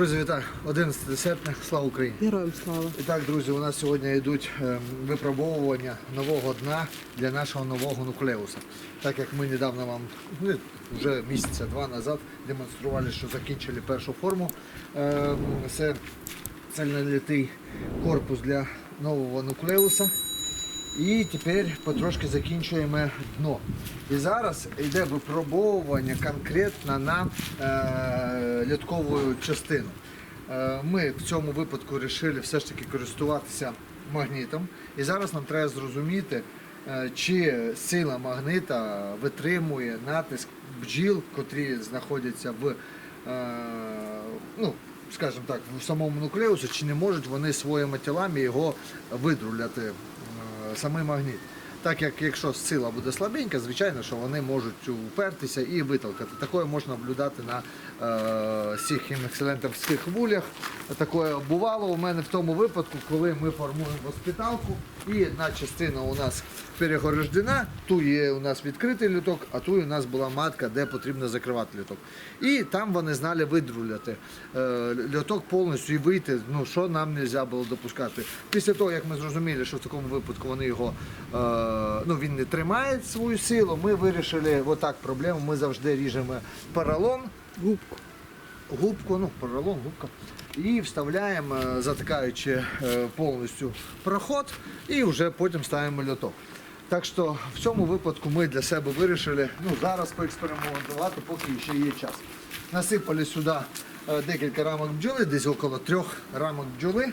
Друзі, вітаю! 11 серпня, слава Україні! Героям слава. І так, друзі, у нас сьогодні йдуть е, випробовування нового дна для нашого нового нуклеуса. Так як ми недавно вам ну, вже місяця два назад демонстрували, що закінчили першу форму. Е, Це цельнолітий корпус для нового нуклеуса. І тепер потрошки закінчуємо дно. І зараз йде випробовування конкретно на е, льоткову частину. Е, ми в цьому випадку вирішили все ж таки користуватися магнітом. І зараз нам треба зрозуміти, е, чи сила магнита витримує натиск бджіл, котрі знаходяться в, е, ну, скажімо так, в самому нуклеусі, чи не можуть вони своїми тілами його видруляти самий магніт. Так як якщо сила буде слабенька, звичайно, що вони можуть упертися і витолкати. Такое можна наблюдати на всіх екселентовських вулях. Такое бувало у мене в тому випадку, коли ми формуємо госпіталку, і одна частина у нас перегорождена, ту є у нас відкритий люток, а ту у нас була матка, де потрібно закривати люток. І там вони знали видруляти е, льоток повністю і вийти, ну що нам не можна було допускати. Після того, як ми зрозуміли, що в такому випадку вони його е, ну, він не тримає свою силу, ми вирішили отак проблему. Ми завжди ріжемо поролон, Губку. губку, ну, поролон, губка. І вставляємо, е, затикаючи е, повністю проход, і вже потім ставимо льоток. Так що в цьому випадку ми для себе вирішили ну, зараз поекспериментувати, поки ще є час. Насипали сюди е, декілька рамок бджоли, десь около трьох рамок бджоли.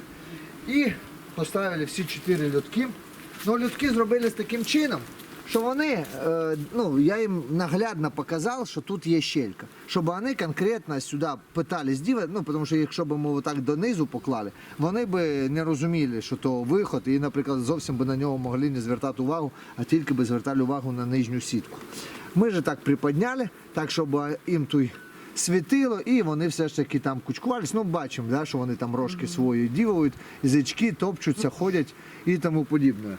І поставили всі чотири льотки. Ну, льотки зробили з таким чином, що вони, е, ну, я їм наглядно показав, що тут є щелька. Щоб вони конкретно сюди питались діва, ну, тому що якщо б ми отак донизу поклали, вони б не розуміли, що то виход, і, наприклад, зовсім би на нього могли не звертати увагу, а тільки би звертали увагу на нижню сітку. Ми ж так приподняли, так, щоб їм той світило, і вони все ж таки там кучкувались. Ну, бачимо, да, що вони там рожки свої дівають, язички топчуться, ходять і тому подібне.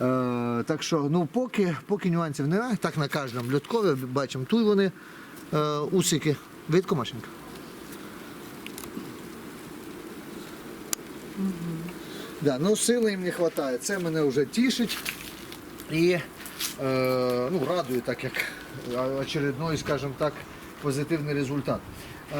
Е, так що, ну, поки, поки нюансів немає, так на кожному льоткові бачимо, тут вони е, усики. Видко, Машенька? Да, ну сили їм не вистачає. Це мене вже тішить і е, ну, радує, так як очередной, скажімо так, позитивний результат. Е,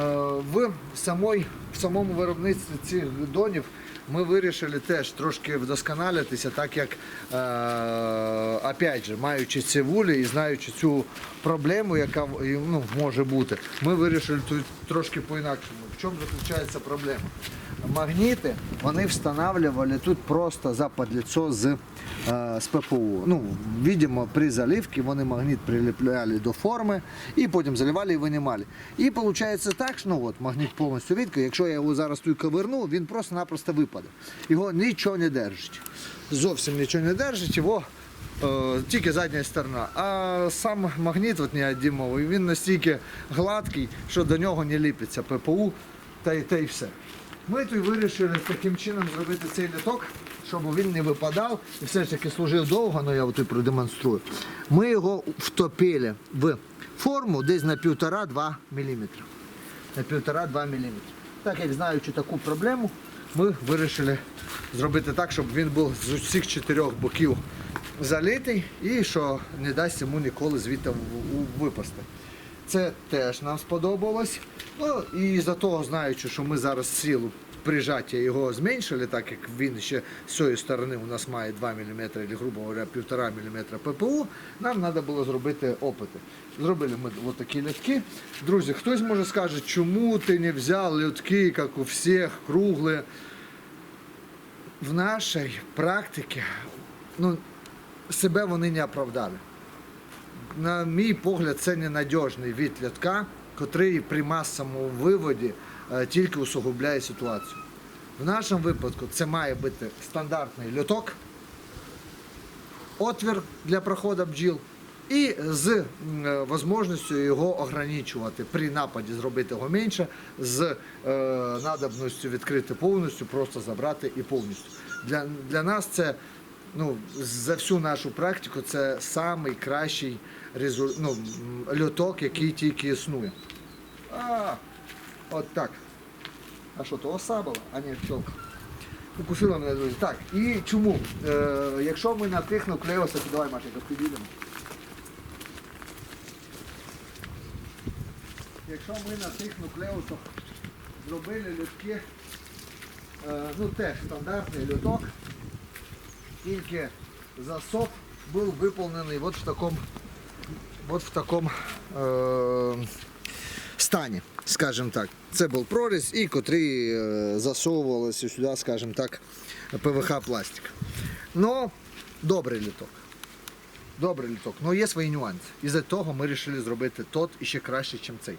в, самой, в самому виробництві цих донів ми вирішили теж трошки вдосконалитися, так як, е, опять же, маючи ці вулі і знаючи цю проблему, яка ну, може бути, ми вирішили тут трошки по-інакшому. В чому заключається проблема? Магніти вони встановлювали тут просто за подліцо з, е, з ППУ. Ну, видимо, при заливці вони магніт приліпляли до форми і потім заливали і винімали. І виходить так, що ну, от, магніт повністю відкрив, якщо я його зараз тут коверну, він просто-напросто випаде. Його нічого не держить. Зовсім нічого не держить, його е, тільки задня сторона. А сам магніт, от неодимовий, він настільки гладкий, що до нього не ліпиться ППУ та й, та й все. Ми тут вирішили таким чином зробити цей літок, щоб він не випадав і все ж таки служив довго, але я тут продемонструю. Ми його втопили в форму десь на 1,5-2 мм. На 1,5-2 мм. Так як знаючи таку проблему, ми вирішили зробити так, щоб він був з усіх чотирьох боків залитий і що не дасть йому ніколи звідти випасти. Це теж нам сподобалось. Ну і за того, знаючи, що ми зараз силу прижаття його зменшили, так як він ще з цієї сторони у нас має 2 мм, або, грубо говоря, 1,5 мм ППУ, нам треба було зробити опити. Зробили ми от такі льотки. Друзі, хтось може скаже, чому ти не взяв льотки, як у всіх, круглі. В нашій практиці ну, себе вони не оправдали на мій погляд, це ненадіжний від льотка, котрий при масовому виводі е, тільки усугубляє ситуацію. В нашому випадку це має бути стандартний льоток, отвір для проходу бджіл і з е, можливістю його ограничувати при нападі, зробити його менше, з е, надобністю відкрити повністю, просто забрати і повністю. Для, для нас це ну, за всю нашу практику це найкращий резу... ну, льоток, який тільки існує. А, от так. А що, то оса була, а не пчелка. Укусила мене, друзі. Так, і чому? Е, якщо ми на тих нуклеусах, давай, Машенька, підійдемо. Якщо ми на тих нуклеусах зробили льотки, е, ну теж стандартний льоток, тільки засоб був виповнений от в такому, от в такому е, стані, скажімо так. Це був проріз, і котрий е, засовувалося сюди, скажімо так, ПВХ пластик. Ну, добрий літок. Добрий літок, але є свої нюанси. І за того ми вирішили зробити тот ще краще, ніж цей.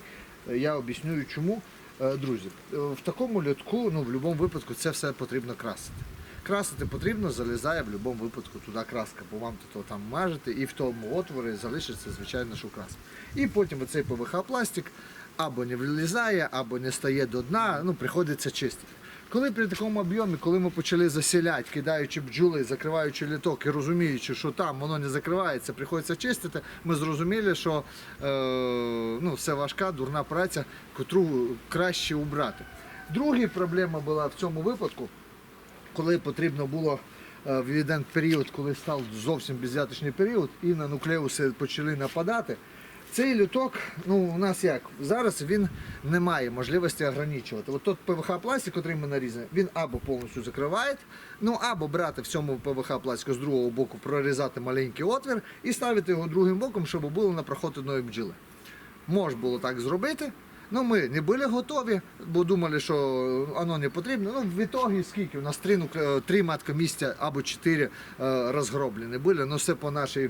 Е, Я об'яснюю чому. Е, Друзі, в такому льотку, ну в будь-якому випадку, це все потрібно красити. Красити потрібно, залізає в будь-якому випадку туди краска, бо вам то там мажете, і в тому отворі залишиться, звичайно, що краска. І потім оцей ПВХ пластик або не влізає, або не стає до дна, ну приходиться чистити. Коли при такому об'ємі, коли ми почали засіляти, кидаючи бджоли, закриваючи літок і розуміючи, що там воно не закривається, приходиться чистити, ми зрозуміли, що е, ну, це важка, дурна праця, котру краще убрати. Друга проблема була в цьому випадку, коли потрібно було е, в один період, коли став зовсім безвяточний період, і на нуклеуси почали нападати. Цей люток, ну у нас як зараз він не має можливості ограничувати. От тот ПВХ пластик, який ми нарізали, він або повністю закриває, ну або брати в цьому ПВХ пластику з другого боку, прорізати маленький отвір і ставити його другим боком, щоб було на проход одної бджіли. Можна було так зробити. Ну, ми не були готові, бо думали, що воно не потрібно. Ну, в ітогі скільки? У нас три, нукле- три матка місця або чотири е, розгроблені були, ну все по нашій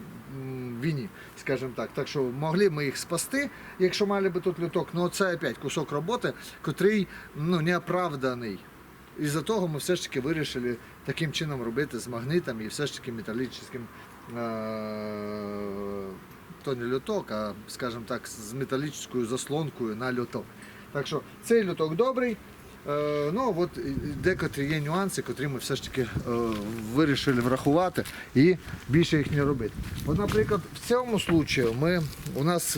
війні, скажімо так. Так що могли ми їх спасти, якщо мали би тут люток. Ну це опять кусок роботи, котрий ну, не оправданий. І за того ми все ж таки вирішили таким чином робити з магнитом і все ж таки металічним. Е- то не льоток, а скажімо так, з металічною заслонкою на льоток. Так що цей льоток добрий. Е, ну от декотрі є нюанси, котрі ми все ж таки е, вирішили врахувати і більше їх не робити. От, наприклад, в цьому випадку ми, у нас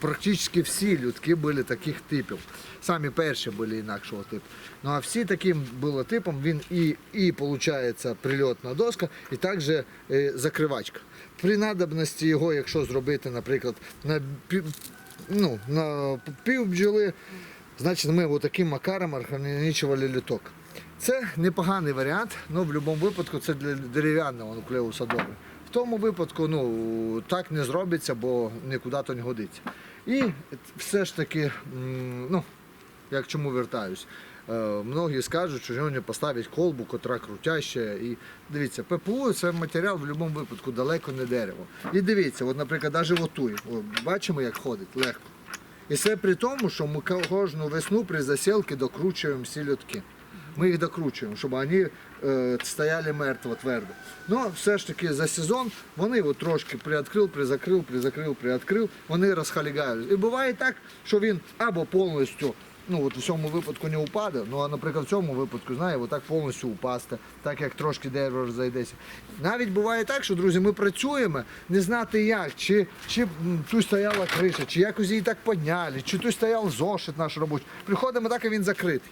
м, практично всі льотки були таких типів. Самі перші були інакшого типу. Ну а всі таким було типом, він і, і виходить прильотна доска, і також е, закривачка. При надобності його, якщо зробити, наприклад, на, ну, на пів бджоли, значить ми таким макаром органічували літок. Це непоганий варіант, але в будь-якому випадку це для дерев'яного нуклеуса добре. В тому випадку ну, так не зробиться, бо нікуди то не годиться. І все ж таки, ну, як чому вертаюсь. Е, Многі скажуть, що сьогодні поставить колбу, котра крутяща. І дивіться, ППУ це матеріал в будь-якому випадку далеко не дерево. І дивіться, от, наприклад, навіть отує. Бачимо, як ходить легко. І це при тому, що ми кожну весну при засілці докручуємо всі льотки. Ми їх докручуємо, щоб вони е, стояли мертво, твердо. Ну, все ж таки за сезон вони от трошки приоткрив, призакрив, призакрив, приоткрив, вони розхалігають. І буває так, що він або повністю, ну от у цьому випадку не упаде, ну а наприклад в цьому випадку, знає, отак повністю упасти, так як трошки дерево розійдеться. Навіть буває так, що друзі, ми працюємо, не знати як, чи, чи тут стояла криша, чи якось її так підняли, чи тут стояв зошит наш робочий. Приходимо так, і він закритий.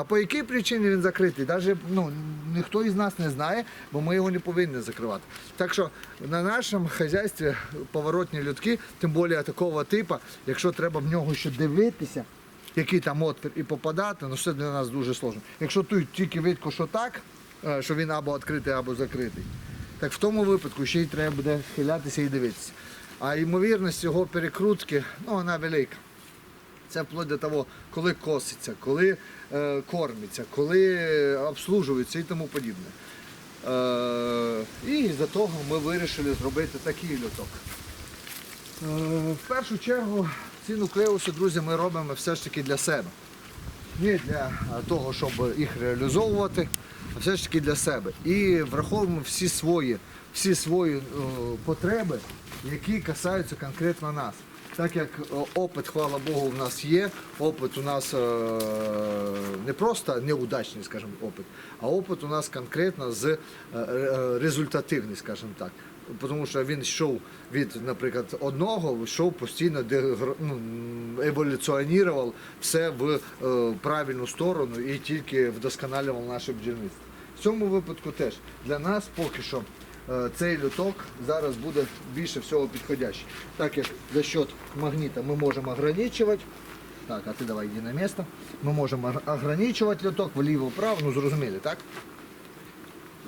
А по якій причині він закритий? Навіть ну, ніхто із нас не знає, бо ми його не повинні закривати. Так що на нашому хазяйстві поворотні людки, тим більше такого типу, якщо треба в нього ще дивитися, який там отвір і попадати, ну це для нас дуже сложно. Якщо тут тільки видко, що так, е, що він або відкритий, або закритий, так в тому випадку ще й треба буде схилятися і дивитися. А ймовірність його перекрутки, ну вона велика. Це вплоть до того, коли коситься, коли е, кормиться, коли обслужується і тому подібне. Е, і за того ми вирішили зробити такий льоток. Е, в першу чергу ці нуклеуси, друзі, ми робимо все ж таки для себе. Не для того, щоб їх реалізовувати, а все ж таки для себе. І враховуємо всі свої, всі свої потреби, які касаються конкретно нас. Так як е, опит, хвала Богу, в нас є, опит у нас е, не просто неудачний, скажімо, опит, а опит у нас конкретно з е, результативний, скажімо так. тому що він йшов від, наприклад, одного, йшов постійно, ну, еволюціонував все в правильну сторону і тільки вдосконалював наше бджільництво. В цьому випадку теж для нас поки що цей люток зараз буде більше всього підходящий. Так як за счет магніта ми можемо ограничувати. Так, а ти давай йди на місце. Ми можемо ограничувати люток вліво-вправо, ну зрозуміли, так?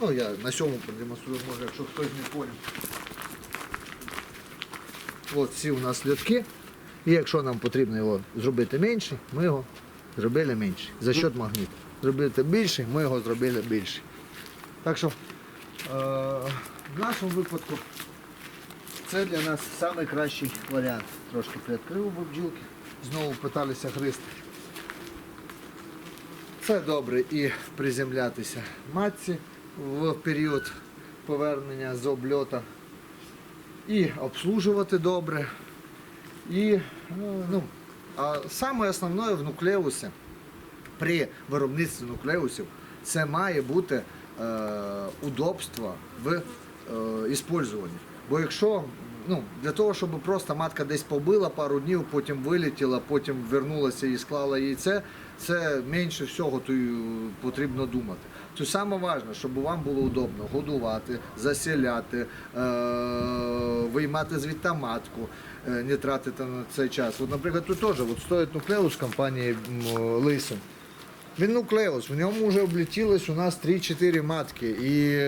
Ну, я на сьому продемонструю, може, якщо хтось не поняв. От всі у нас льотки. І якщо нам потрібно його зробити менший, ми його зробили менший. За счет магніту. Зробити більший, ми його зробили більший. Так що е, в нашому випадку це для нас найкращий варіант. Трошки приоткрив бо бджілки, знову питалися гристи. Це добре і приземлятися матці в період повернення з обльота, і обслужувати добре. І, е, ну, а саме основне в нуклеусі при виробництві нуклеусів це має бути е, удобство в е. Бо якщо ну, для того, щоб просто матка десь побила пару днів, потім вилетіла, потім вернулася і склала яйце, це менше всього то потрібно думати. То саме важливе, щоб вам було удобно годувати, засіляти, е, виймати звідти матку, е, не тратити на цей час. От, наприклад, тут теж от стоїть нуклеус компанії Лисин. Він нуклеус, в ньому вже облетілось у нас 3-4 матки. І,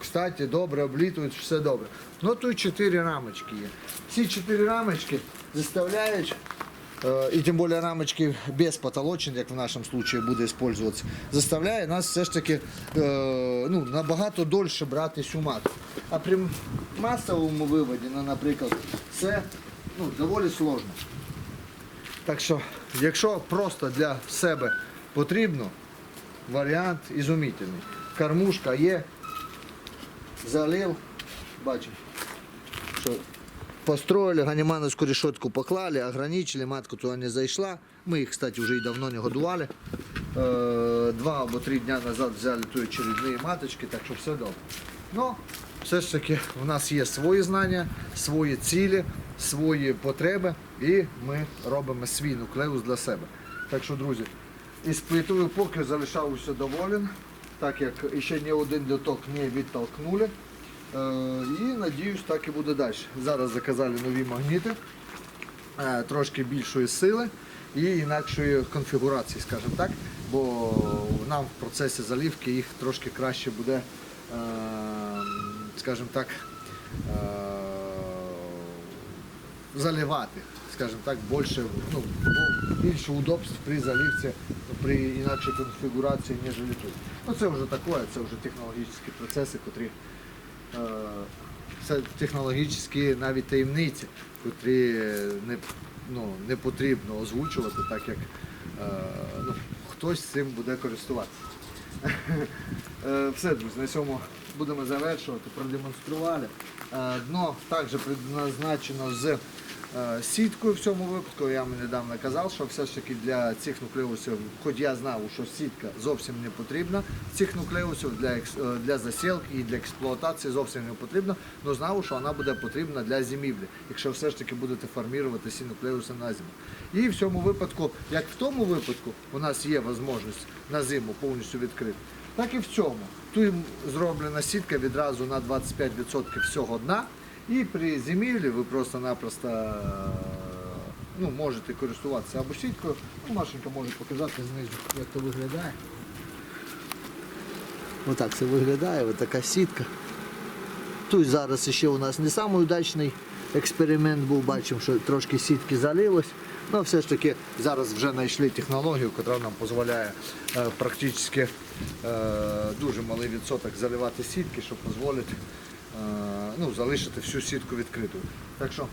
кстати, добре облітують, все добре. Ну тут 4 рамочки є. Ці 4 рамочки заставляють, е, і тим більше рамочки без потолочин, як в нашому випадку буде використовуватися, заставляє нас все ж таки е, ну, набагато дольше брати цю матку. А при масовому виводі, ну, наприклад, це ну, доволі сложно. Так що, якщо просто для себе потрібно, варіант ізумітельний. Кормушка є, залив, бачимо, що построили, ганімановську решетку поклали, ограничили, матка туди не зайшла. Ми їх, кстати, вже і давно не годували. Е, Два або три дня назад взяли тої очередні маточки, так що все добре. Ну, все ж таки у нас є свої знання, свої цілі, свої потреби, і ми робимо свій нуклеус для себе. Так що, друзі, іспитую, поки залишаюся доволен, так як ще ні один льоток не відтолкнули. Е, І надіюсь, так і буде далі. Зараз заказали нові магніти, е, трошки більшої сили і інакшої конфігурації, скажімо так, бо нам в процесі заливки їх трошки краще буде, е, скажімо так, заливати, скажімо так, більше, ну, більше удобств при заливці, при інакшій конфігурації, ніж тут. Ну це вже таке, це вже технологічні процеси, котрі е, це технологічні навіть таємниці, котрі не, ну, не потрібно озвучувати, так як е, ну, хтось цим буде користуватися. Е, Все, друзі, на цьому будемо завершувати. Продемонстрували. Дно також предназначено з сіткою в цьому випадку. Я вам недавно казав, що все ж таки для цих нуклеусів, хоч я знав, що сітка зовсім не потрібна, цих нуклеусів для, е, для засілки і для експлуатації зовсім не потрібна, але знав, що вона буде потрібна для зимівлі, якщо все ж таки будете формувати ці нуклеуси на зиму. І в цьому випадку, як в тому випадку, у нас є можливість на зиму повністю відкрити, так і в цьому. Тут зроблена сітка відразу на 25% всього дна. І при зимівлі ви просто-напросто ну, можете користуватися або сіткою. Ну, Машенька може показати знизу, як це виглядає. Отак це виглядає, ось така сітка. Тут зараз ще у нас не самий удачний експеримент був, бачимо, що трошки сітки залилось. Ну, все ж таки зараз вже знайшли технологію, яка нам дозволяє е, практично е, дуже малий відсоток заливати сітки, щоб дозволити ну, залишити всю сітку відкритою. Так що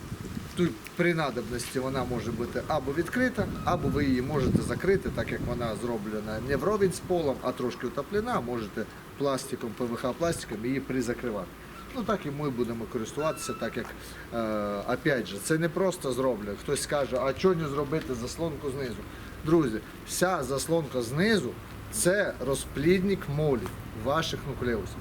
тут при надобності вона може бути або відкрита, або ви її можете закрити, так як вона зроблена не вровень з полом, а трошки утоплена, можете пластиком, ПВХ пластиком її призакривати. Ну так і ми будемо користуватися, так як е, опять же, це не просто зроблено. Хтось скаже, а чого не зробити заслонку знизу? Друзі, вся заслонка знизу це розплідник молі ваших нуклеусів.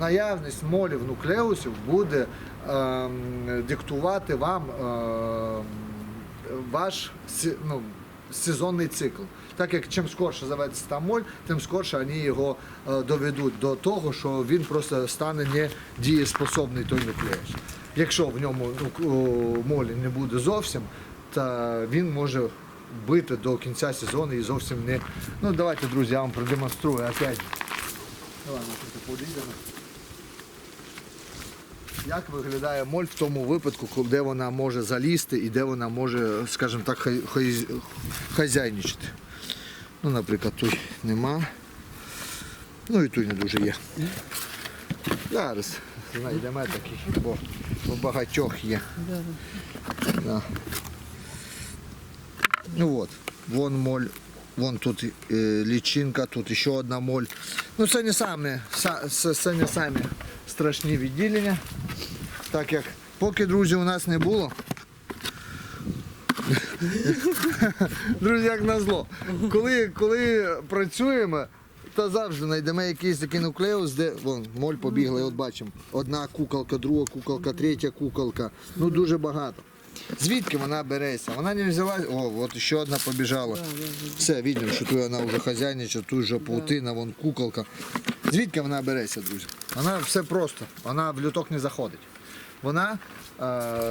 Наявність молів нуклеусів буде ем, диктувати вам ем, ваш ну, сезонний цикл. Так як чим скорше заведеться там моль, тим скорше вони його е, доведуть до того, що він просто стане недієспособний той нуклеус. Якщо в ньому ну, молі не буде зовсім, то він може бити до кінця сезону і зовсім не. Ну давайте, друзі, я вам продемонструю опять. Давай, подійдемо. Як виглядає моль в тому випадку, де вона може залізти і де вона може, скажімо так, хазяйничати. Ну, наприклад, тут нема. Ну і тут не дуже є. Зараз знайдемо такий, бо у багатьох є. Да. Ну от, вон моль, вон тут е, лічинка, тут ще одна моль. Ну це не самі, са- це, не самі страшні відділення. Так як поки друзі у нас не було. Друзі, як назло. Коли, коли працюємо, то завжди знайдемо якийсь такий нуклеус, де вон, моль побігла, і от бачимо. Одна куколка, друга куколка, третя куколка. Ну дуже багато. Звідки вона береться? Вона не взяла. О, от ще одна побіжала. Все, видно, що тут вона вже хазяйнича, тут вже паутина, вон куколка. Звідки вона береться, друзі? Вона все просто, вона в люток не заходить. Вона, е,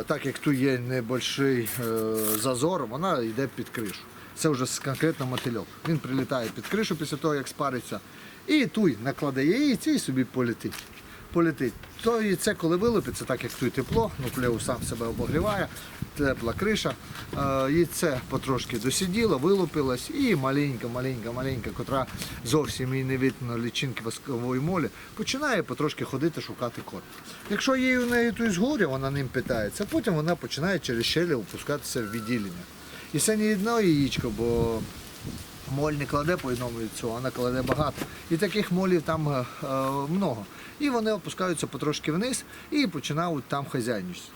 так як тут є небольший е, зазор, вона йде під кришу. Це вже конкретно мотильок. Він прилітає під кришу після того, як спариться, і туй накладе яйця і собі полетить. Полетить. То і це коли вилупиться, так як тут тепло, нуклеус сам себе обогріває, тепла криша. Е, Яйце потрошки досиділо, вилупилось і маленька, маленька, маленька, котра зовсім і не видно лічинки воскової молі, починає потрошки ходити шукати корм. Якщо є у неї тут згоря, вона ним питається, потім вона починає через щелі опускатися в відділення. І це не одне яєчко, бо моль не кладе по одному яйцю, вона кладе багато. І таких молів там е, е, много. І вони опускаються потрошки вниз і починають там хазяйничати.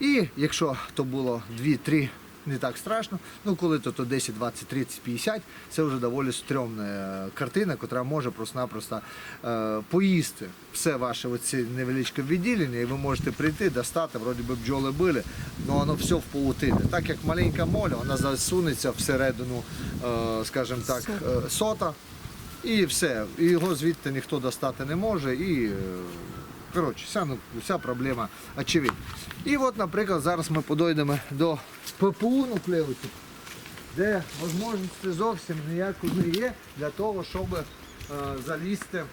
І якщо то було 2-3, не так страшно, ну коли то, то 10, 20, 30, 50, це вже доволі стрьомна е, картина, яка може просто-напросто е, поїсти все ваше оці невеличке відділення, і ви можете прийти, достати, вроді би бджоли били, але воно все в паутині. Так як маленька моля, вона засунеться всередину, е, скажімо так, е, сота, і все. І його звідти ніхто достати не може. І, е, коротше, вся, вся проблема очевидна. І от, наприклад, зараз ми подойдемо до ППУ нуклеусів, де можливості зовсім ніякої не є для того, щоб е, залізти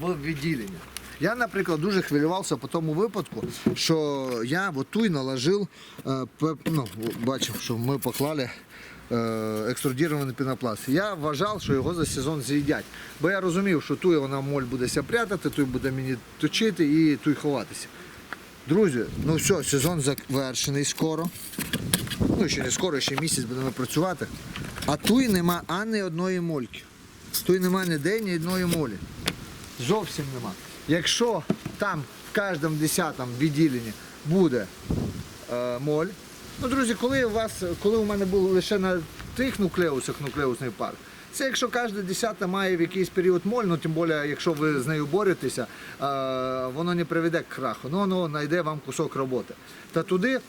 в відділення. Я, наприклад, дуже хвилювався по тому випадку, що я от туй наложив, е, ну, бачив, що ми поклали екструдірований пінопласт. Я вважав, що його за сезон з'їдять. Бо я розумів, що туй вона моль буде ся прятати, туй буде мені точити і туй ховатися. Друзі, ну все, сезон завершений скоро. Ну, ще не скоро, ще місяць будемо працювати. А туй нема ані одної мольки. Туй нема ніде ні одної молі. Зовсім нема. Якщо там в кожному десятому відділенні буде е, моль. Ну, друзі, коли у вас, коли у мене було лише на тих нуклеусах нуклеусний парк, це якщо кожна десята має в якийсь період моль, ну тим більше, якщо ви з нею боретеся, воно не приведе к краху, ну воно знайде вам кусок роботи. Та туди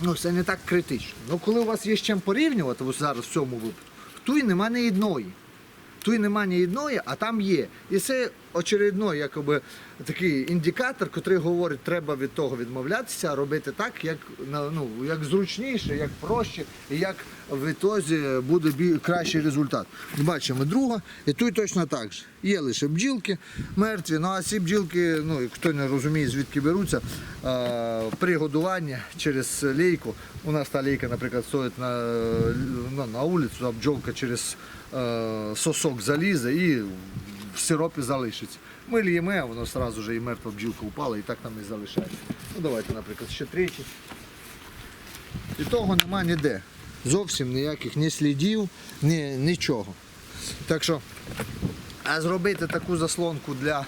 ну, це не так критично. Ну, коли у вас є з чим порівнювати, ось зараз в цьому випадку, туй нема ні одної. Тут нема ні одної, а там є. І це очередно, якоби такий індикатор, який говорить, треба від того відмовлятися, а робити так, як ну, як зручніше, як проще, і як в ітозі буде кращий результат. Бачимо друга, і тут точно так же. Є лише бджілки мертві, ну а ці бджілки, ну хто не розуміє, звідки беруться, при годуванні через лейку. У нас та лейка, наприклад, стоїть на, ну, на вулицю, а бджолка через сосок залізе і в сиропі залишиться. Ми л'ємо, а воно одразу вже і мертва бджілка упала, і так там і залишається. Ну давайте, наприклад, ще третій. І того нема ніде. Зовсім ніяких ні слідів, ні, нічого. Так що, а зробити таку заслонку для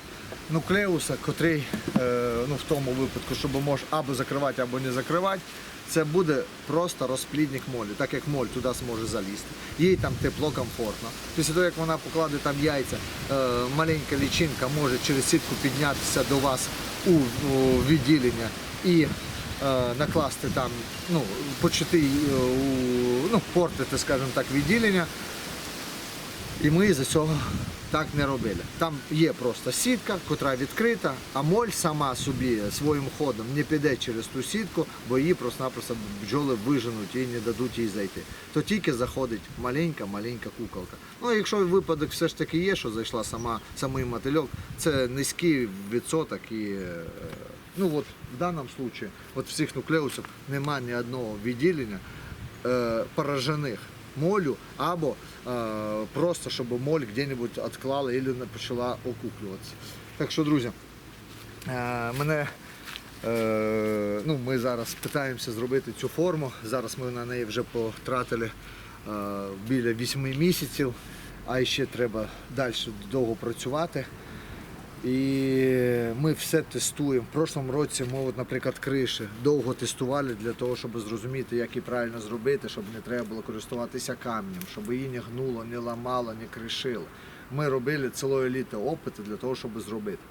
нуклеуса, котрий е, ну, в тому випадку, щоб може або закривати, або не закривати, Це буде просто розплідник молі, так як моль туди зможе залізти. Їй там тепло, комфортно. Після того, як вона покладе там яйця, е, маленька лічинка може через сітку піднятися до вас у, відділення і е, накласти там, ну, почати е, ну, портити, скажімо так, відділення. І ми за цього так не робили. Там є просто сітка, котра відкрита, а моль сама собі своїм ходом не піде через ту сітку, бо її просто-напросто бджоли виженуть і не дадуть їй зайти. То тільки заходить маленька-маленька куколка. Ну, якщо випадок все ж таки є, що зайшла сама самий мотильок, це низький відсоток і. е, Ну от в даному випадку, от всіх нуклеусів немає ні одного відділення е, поражених молю або просто щоб моль где-нибудь відклала і не почала окуплюватися. Так що, друзі, е, мене. Е, ну, ми зараз намагаємося зробити цю форму. Зараз ми на неї вже потратили е, біля 8 місяців, а ще треба далі довго працювати. І ми все тестуємо. В прошлому році ми, от, наприклад, криші довго тестували для того, щоб зрозуміти, як її правильно зробити, щоб не треба було користуватися камнем, щоб її не гнуло, не ламало, не кришило. Ми робили цілої літа опити для того, щоб зробити.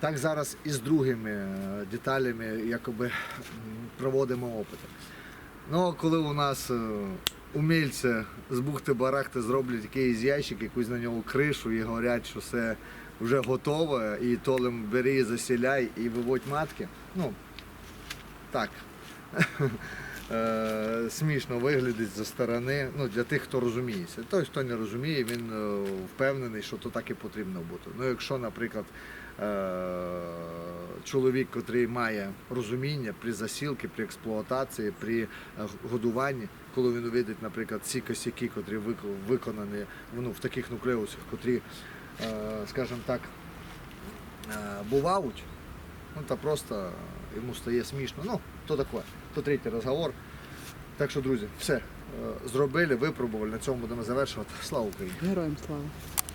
Так зараз і з другими е, деталями якоби проводимо опити. Ну, коли у нас е, умільці з бухти-барахти зроблять якийсь ящик, якусь на нього кришу і говорять, що все вже готове, і толем бери, засіляй і виводь матки. Ну, так. Е, Смішно виглядить зі сторони. Ну, для тих, хто розуміється. Той, хто не розуміє, він е, впевнений, що то так і потрібно бути. Ну, якщо, наприклад, е, чоловік, який має розуміння при засілці, при експлуатації, при годуванні, коли він увидить, наприклад, ці косяки, котрі виконані ну, в таких нуклеусах, котрі, скажімо так, е, бувають, ну, то просто йому стає смішно. Ну, то таке, то третій розговор. Так що, друзі, все, е, зробили, випробували, на цьому будемо завершувати. Слава Україні! Героям слава.